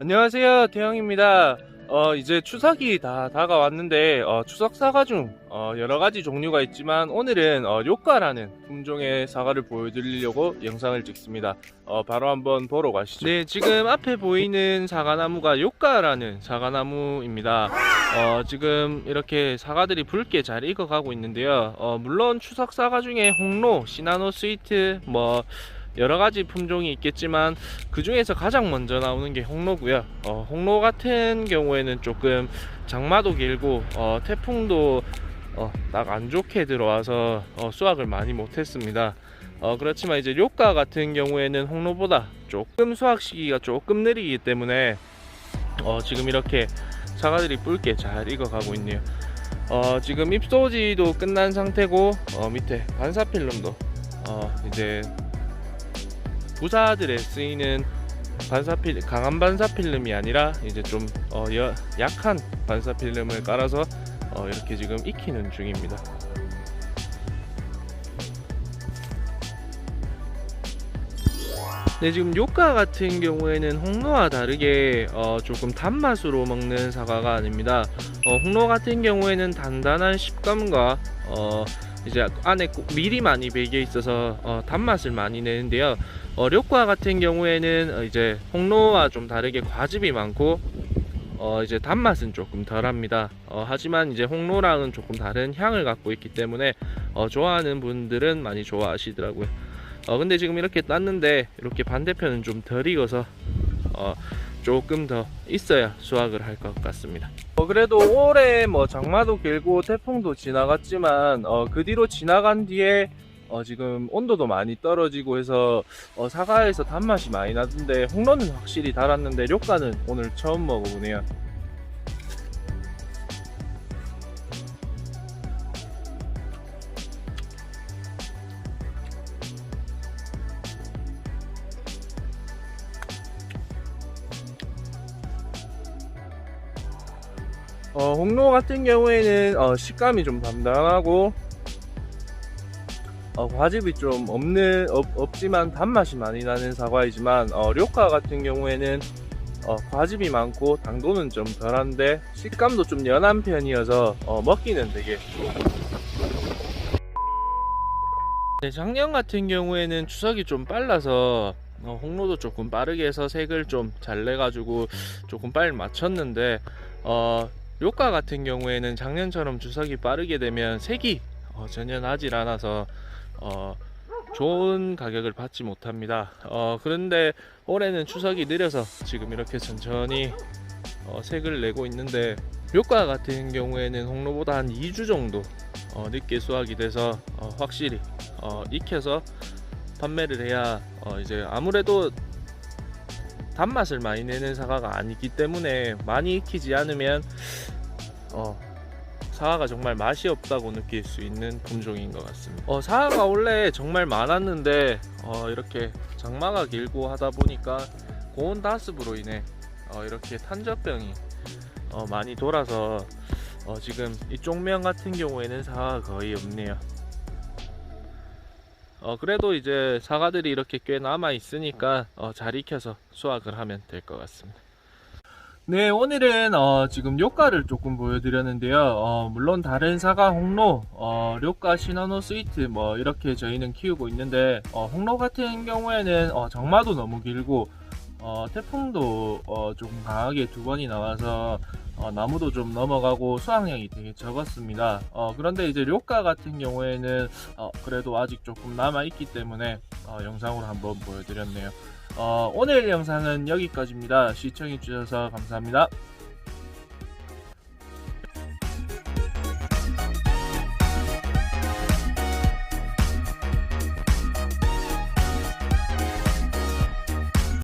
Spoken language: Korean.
안녕하세요 태영입니다. 어 이제 추석이 다 다가왔는데 어, 추석 사과 중 어, 여러 가지 종류가 있지만 오늘은 어, 요가라는 품종의 사과를 보여드리려고 영상을 찍습니다. 어, 바로 한번 보러 가시죠. 네 지금 앞에 보이는 사과나무가 요가라는 사과나무입니다. 어, 지금 이렇게 사과들이 붉게 잘 익어가고 있는데요. 어, 물론 추석 사과 중에 홍로, 시나노 스위트 뭐 여러 가지 품종이 있겠지만 그 중에서 가장 먼저 나오는 게 홍로고요. 어, 홍로 같은 경우에는 조금 장마도 길고 어, 태풍도 어, 딱 안 좋게 들어와서 어, 수확을 많이 못했습니다. 어, 그렇지만 이제 요가 같은 경우에는 홍로보다 조금 수확 시기가 조금 느리기 때문에 어, 지금 이렇게 사과들이 붉게 잘 익어가고 있네요. 어, 지금 잎소지도 끝난 상태고 어, 밑에 반사필름도 어, 이제 부사들에 쓰이는 반사필 강한 반사필름이 아니라 이제 좀 어, 여- 약한 반사필름을 깔아서 어, 이렇게 지금 익히는 중입니다. 네, 지금 요가 같은 경우에는 홍로와 다르게 어, 조금 단맛으로 먹는 사과가 아닙니다. 어, 홍로 같은 경우에는 단단한 식감과 어, 이제 안에 꼭 밀이 많이 배겨 있어서 어, 단맛을 많이 내는데요. 어, 료과 같은 경우에는 어, 이제 홍로와 좀 다르게 과즙이 많고 어, 이제 단맛은 조금 덜합니다. 어, 하지만 이제 홍로랑은 조금 다른 향을 갖고 있기 때문에 어, 좋아하는 분들은 많이 좋아하시더라고요. 어, 근데 지금 이렇게 땄는데 이렇게 반대편은 좀 덜 익어서 어, 조금 더 있어야 수확을 할 것 같습니다. 어, 그래도 올해 뭐 장마도 길고 태풍도 지나갔지만 어, 그 뒤로 지나간 뒤에 어, 지금 온도도 많이 떨어지고 해서 어, 사과에서 단맛이 많이 나던데 홍로는 확실히 달았는데 료가는 오늘 처음 먹어보네요. 어, 홍로 같은 경우에는 어, 식감이 좀 단단하고 어, 과즙이 좀 없는 없, 없지만 단맛이 많이 나는 사과이지만 어, 료카 같은 경우에는 어, 과즙이 많고 당도는 좀 덜한데 식감도 좀 연한 편이어서 어, 먹기는 되게 네, 작년 같은 경우에는 추석이 좀 빨라서 어, 홍로도 조금 빠르게 해서 색을 좀 잘 내가지고 조금 빨리 맞췄는데 어, 요가 같은 경우에는 작년처럼 추석이 빠르게 되면 색이 어, 전혀 나질 않아서 어, 좋은 가격을 받지 못합니다. 어, 그런데 올해는 추석이 느려서 지금 이렇게 천천히 어, 색을 내고 있는데 묘가 같은 경우에는 홍로보다 한 2주 정도 어, 늦게 수확이 돼서 어, 확실히 어, 익혀서 판매를 해야 어, 이제 아무래도 단맛을 많이 내는 사과가 아니기 때문에 많이 익히지 않으면 어, 사과가 정말 맛이 없다고 느낄 수 있는 품종인 것 같습니다. 어, 사과가 원래 정말 많았는데 어, 이렇게 장마가 길고 하다 보니까 고온 다습으로 인해 어, 이렇게 탄저병이 어, 많이 돌아서 어, 지금 이쪽 면 같은 경우에는 사과가 거의 없네요. 어, 그래도 이제 사과들이 이렇게 꽤 남아 있으니까 어, 잘 익혀서 수확을 하면 될 것 같습니다. 네, 오늘은 어, 지금 료가를 조금 보여드렸는데요. 어, 물론 다른 사과 홍로, 어, 료가 시나노 스위트 뭐 이렇게 저희는 키우고 있는데 어, 홍로 같은 경우에는 어, 장마도 너무 길고 어, 태풍도 어, 조금 강하게 두 번이 나와서 어, 나무도 좀 넘어가고 수확량이 되게 적었습니다. 어, 그런데 이제 료가 같은 경우에는 어, 그래도 아직 조금 남아 있기 때문에 어, 영상으로 한번 보여드렸네요. 어, 오늘 영상은 여기까지입니다. 시청해주셔서 감사합니다.